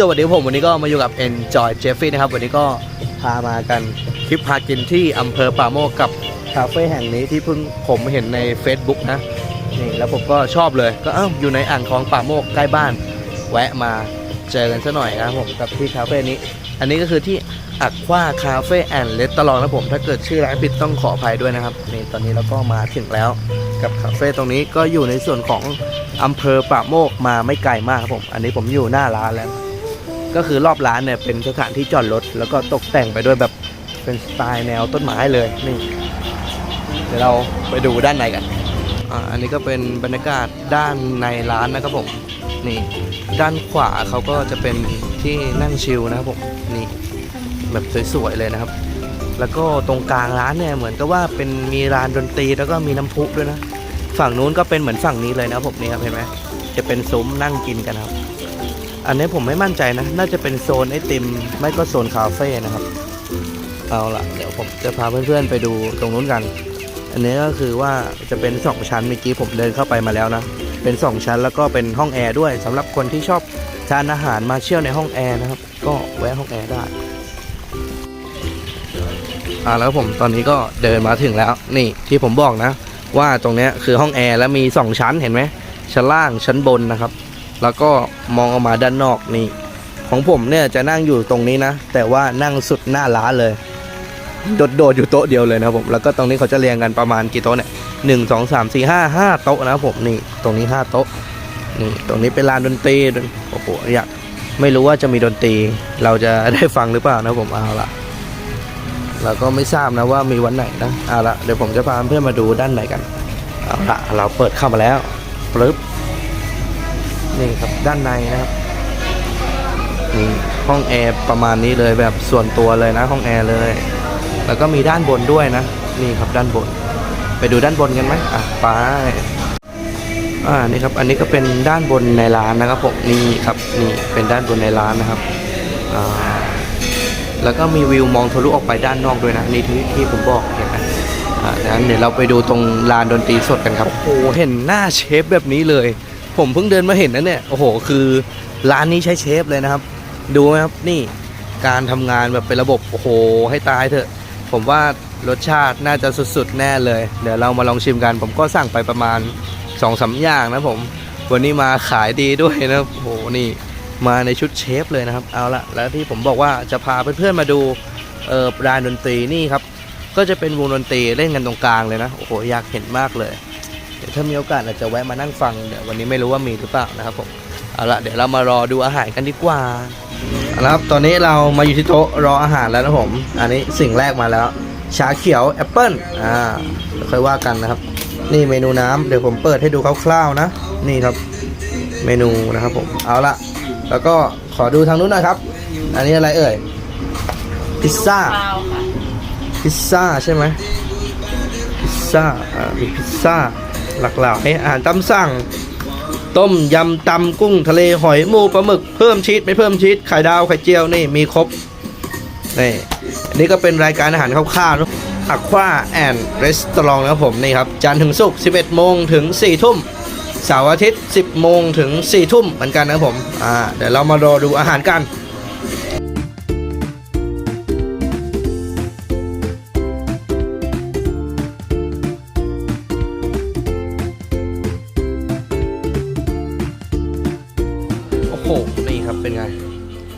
สวัสดีผมวันนี้ก็มาอยู่กับ Enjoy Jeffrey นะครับ วันนี้ก็พามากันคลิปพากินที่อำเภอป่าโมกกับคาเฟ่แห่งนี้ที่เพิ่งผมเห็นใน Facebook นะนี่แล้วผมก็ชอบเลยก็เอ้าอยู่ในอ่างทองป่าโมกใกล้บ้าน แวะมาเจอกันซะหน่อยนะครับผมกับที่คาเฟ่นี้ อันนี้ก็คือที่อักว่าคาเฟ่แอนด์เลสตลองนะผม ถ้าเกิดชื่อร้านผิดต้องขออภัยด้วยนะครับนี่ตอนนี้เราก็มาถึงแล้วกับคาเฟ่ตรงนี้ก็อยู่ในส่วนของอำเภอป่าโมกมาไม่ไกลมากครับผม อันนี้ผมอยู่หน้าร้านแล้ว ก็คือรอบร้านเนี่ยเป็นสถานที่จอดรถ แล้วก็ตกแต่งไปด้วยแบบเป็นสไตล์แนวต้นไม้เลยนี่เดี๋ยวเราไปดูด้านในกันอ่าอันนี้ก็เป็นบรรยากาศด้านในร้านนะครับผมนี่ด้านขวาเขาก็จะเป็นที่นั่งชิลนะครับผมนี่แบบสวยๆเลยนะครับ แล้วก็ตรงกลางร้านเนี่ยเหมือนกับว่าเป็นมีร้านดนตรีแล้วก็มีน้ำพุด้วยนะ ฝั่งนู้นก็เป็นเหมือนฝั่งนี้เลยนะครับผมนี่ครับเห็นไหมจะเป็นซุ้มนั่งกินกันครับ อันนี้ผมไม่มั่นใจนะ น่าจะเป็นโซนไอติม ไม่ก็โซนคาเฟ่นะครับ เอาละเดี๋ยวผมจะพาเพื่อนๆไปดูตรงนู้นกัน อันนี้ก็คือว่าจะเป็น 2 ชั้นเมื่อกี้ผมเดินเข้าไปมาแล้วนะ เป็น 2 ชั้นแล้วก็เป็นห้องแอร์ด้วยสำหรับคนที่ชอบทานอาหารมาเชี่ยวในห้องแอร์นะครับ ก็แวะห้องแอร์ได้อ่าแล้วผมตอนนี้ก็เดินมาถึงแล้ว นี่ที่ผมบอกนะ ว่าตรงนี้คือห้องแอร์แล้วมี 2 ชั้นเห็นไหมชั้นล่างชั้นบนนะครับ แล้วก็มองออกมาด้านนอกนี่ ของผมเนี่ยจะนั่งอยู่ตรงนี้นะ แต่ว่านั่งสุดหน้าร้านเลย โดดๆอยู่โต๊ะเดียวเลยนะผม แล้วก็ตรงนี้เขาจะเรียงกันประมาณกี่โต๊ะเนี่ยหนึ่งสองสามสี่ห้าห้าโต๊ะนะผมนี่ตรงนี้ห้าโต๊ะนี่ตรงนี้เป็นลานดนตรีโอ้โหอยากไม่รู้ว่าจะมีดนตรี เราจะได้ฟังหรือเปล่านะผมเอาละเราก็ไม่ทราบนะว่ามีวันไหนนะเอาละเดี๋ยวผมจะพาเพื่อนมาดูด้านในกันเอาละเราเปิดเข้ามาแล้วปึ๊บ นี่ครับด้านในนะครับนี่ห้องแอร์ประมาณนี้เลยแบบส่วนตัวเลยนะห้องแอร์เลย แล้วก็มีด้านบนด้วยนะ นี่ครับด้านบน ไปดูด้านบนกันไหมอะไปอ่านี่ครับอันนี้ก็เป็นด้านบนในร้านนะครับผมนี่ครับนี่เป็นด้านบนในร้านนะครับอ่าแล้วก็มีวิวมองทะลุออกไปด้านนอกด้วยนะนี่ที่ที่ผมบอกเห็นไหมอ่าดังนั้นเดี๋ยวเราไปดูตรงลานดนตรีสดกันครับโอ้โหเห็นหน้าเชฟแบบนี้เลย ผมเพิ่งเดินมาเห็นนะเนี่ย โอ้โห คือร้านนี้ใช้เชฟเลยนะครับ ดูไหมครับ นี่การทำงานแบบเป็นระบบ โอ้โห ให้ตายเถอะ ผมว่ารสชาติน่าจะสุดๆ แน่เลย เดี๋ยวเรามาลองชิมกัน ผมก็สั่งไปประมาณ2อสาอย่างนะผม วันนี้มาขายดีด้วยนะโอ้โห นี่มาในชุดเชฟเลยนะครับ เอาละแล้วที่ผมบอกว่าจะพาเพื่อนๆ มาดูเออร้านดนตรีนี่ครับ ก็จะเป็นวงดนตรีเล่นกันตรงกลางเลยนะ โอ้โห อยากเห็นมากเลย เดี๋ยวถ้ามีโอกาสอาจจะแวะมานั่งฟังเดี๋ยววันนี้ไม่รู้ว่ามีหรือเปล่านะครับผมเอาละเดี๋ยวเรามารอดูอาหารกันดีกว่าเอาละครับตอนนี้เรามาอยู่ที่โต๊ะรออาหารแล้วนะผม อันนี้สิ่งแรกมาแล้ว ชาเขียวแอปเปิ้ลอ่าเดี๋ยวค่อยว่ากันนะครับ นี่เมนูน้ำเดี๋ยวผมเปิดให้ดูคร่าวๆนะ นี่ครับเมนูนะครับผมเอาละแล้วก็ขอดูทางนู้นหน่อยครับ อันนี้อะไรเอ่ยพิซซ่าข้าวค่ะพิซซ่าใช่ไหมพิซซ่าอ่ามีพิซซ่า หลักๆให้อาหารตามสั่ง ต้มยำตำกุ้งทะเลหอยหมูปลาหมึกเพิ่มชีสไม่เพิ่มชีสไข่ดาวไข่เจียวนี่มีครบนี่อันนี้ก็เป็นรายการอาหารคร่าวๆนะอัควาแอนด์รีสตอรองนะครับผมนี่ครับจันทร์ถึงศุกร์11 โมงถึง 4 ทุ่มเสาร์อาทิตย์ 10 โมงถึง 4 ทุ่มเหมือนกันนะครับผมอ่าเดี๋ยวเรามารอดูอาหารกัน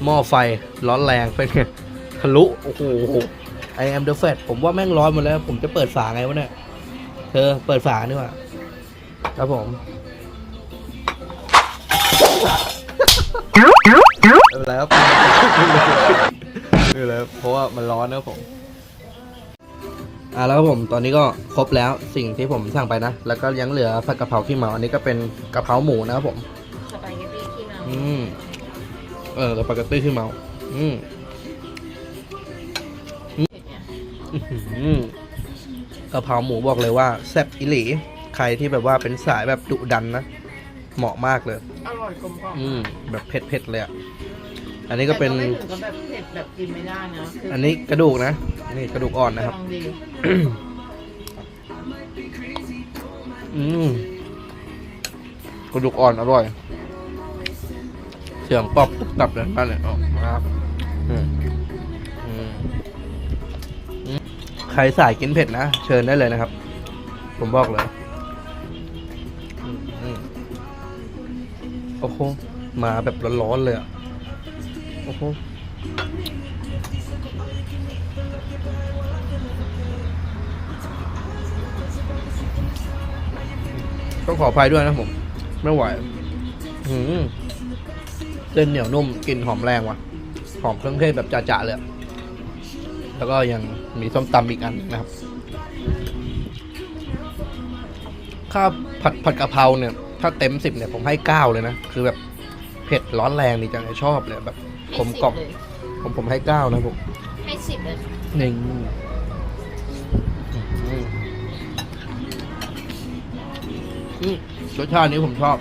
ม้อไฟร้อนแรงเป็นไงทะลุ โอ้โหไอแอมเดอะแฟตผมว่าแม่งร้อนหมดแล้ว ผมจะเปิดฝาไงวะเนี่ยเธอเปิดฝาดีกว่าครับผมแล้วคือแล้วเพราะว่ามันร้อนนะครับผมอ่าแล้วครับผมตอนนี้ก็ครบแล้วสิ่งที่ผมสั่งไปนะ แล้วก็ยังเหลือผัดกะเพราขี้เมาอันนี้ก็เป็นกะเพราหมูนะครับผมสปาเกตตี้ที่เราอืม เออสปาเกตตี้ที่เมา อืมเผ็ดเนี่ยอื้อหือกะเพราหมูบอกเลยว่า แซ่บอิหลี ใครที่แบบว่าเป็นสายแบบดุดันนะ เหมาะมากเลย อร่อยกลมกล่อมอืม แบบเผ็ดๆเลยอะ อันนี้ก็เป็น แต่ไม่ถึงกับแบบเผ็ดแบบกินไม่ได้นะคือันนี้กระดูกนะ นี่กระดูกอ่อนนะครับ กำลังดีอืมกระดูกอ่อนอร่อย เสียงปอบตุบตับเลยนั่นเลยออกมาครับอืมอืมอืมใครสายกินเผ็ดนะ เชิญได้เลยนะครับ ผมบอกเลยอืมอืมโอ้โหมาแบบร้อนๆเลยอะโอ้โหต้องขออภัยด้วยนะผม ไม่ไหวหืม เส้นเหนียวนุ่มกลิ่นหอมแรงว่ะ หอมเครื่องเทศแบบจ่าๆเลยอะแล้วก็ยังมีส้มตำอีกอันนะครับ ข้าวผัดผัดกะเพราเนี่ย ถ้าเต็มสิบเนี่ยผมให้เก้าเลยนะ คือแบบเผ็ดร้อนแรงนี่จังเลยชอบเลยแบบกลมกล่อมให้สิบเลยผมผมให้เก้านะผมให้สิบเลยค่ะหนึ่งอืมอืมรสชาตินี้ผมชอบ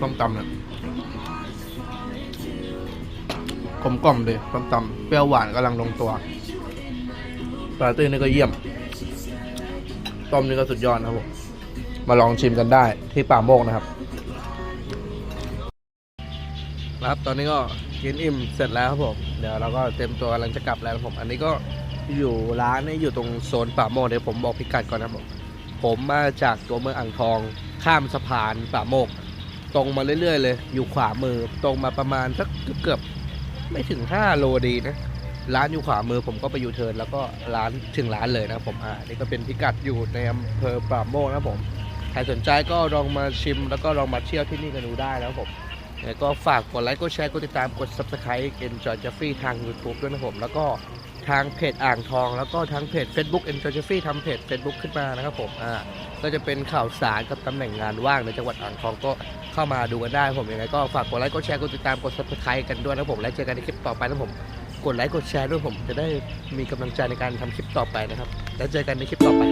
ต้มตำเนี่ย กลมกล่อมเลยต้มตำเปรี้ยวหวานกำลังลงตัวปลาตื้นนี่ก็เยี่ยม ต้มนี่ก็สุดยอดนะครับผมมาลองชิมกันได้ที่ป่าโมกนะครับครับตอนนี้ก็กินอิ่มเสร็จแล้วครับผมเดี๋ยวเราก็เต็มตัวกำลังจะกลับแล้วครับผม อันนี้ก็อยู่ร้านนี่อยู่ตรงโซนป่าโมกเดี๋ยวผมบอกพิกัดก่อนนะครับผมผมมาจากตัวเมืองอ่างทอง ข้ามสะพานป่าโมก ตรงมาเรื่อยๆเลย อยู่ขวามือตรงมาประมาณสักเกือบ ไม่ถึง 5 โลดีนะ ร้านอยู่ขวามือผมก็ไปยูเทิร์นแล้วก็ร้านถึงร้านเลยนะผมอ่านี่ก็เป็นพิกัดอยู่ในอำเภอปราโมกนะผมใครสนใจก็ลองมาชิมแล้วก็ลองมาเที่ยวที่นี่กันดูได้นะครับผมแล้วก็ฝากกดไลค์กดแชร์กดติดตามกด subscribe Enjoy Jeffrey ทาง YouTube ด้วยนะผมแล้วก็ ทางเพจอ่างทอง แล้วก็ทางเพจ Facebook Enjoy Jeffrey ทำเพจ Facebook ขึ้นมานะครับผมอ่าก็จะเป็นข่าวสารกับตำแหน่งงานว่างในจังหวัดอ่างทองก็เข้ามาดูกันได้ผมยังไงก็ฝากกดไลค์กดแชร์กดติดตามกด subscribe กันด้วยนะครับผมแล้วเจอกันในคลิปต่อไปนะครับผมกดไลค์กดแชร์ด้วยผมจะได้มีกำลังใจในการทำคลิปต่อไปนะครับ แล้วเจอกันในคลิปต่อไป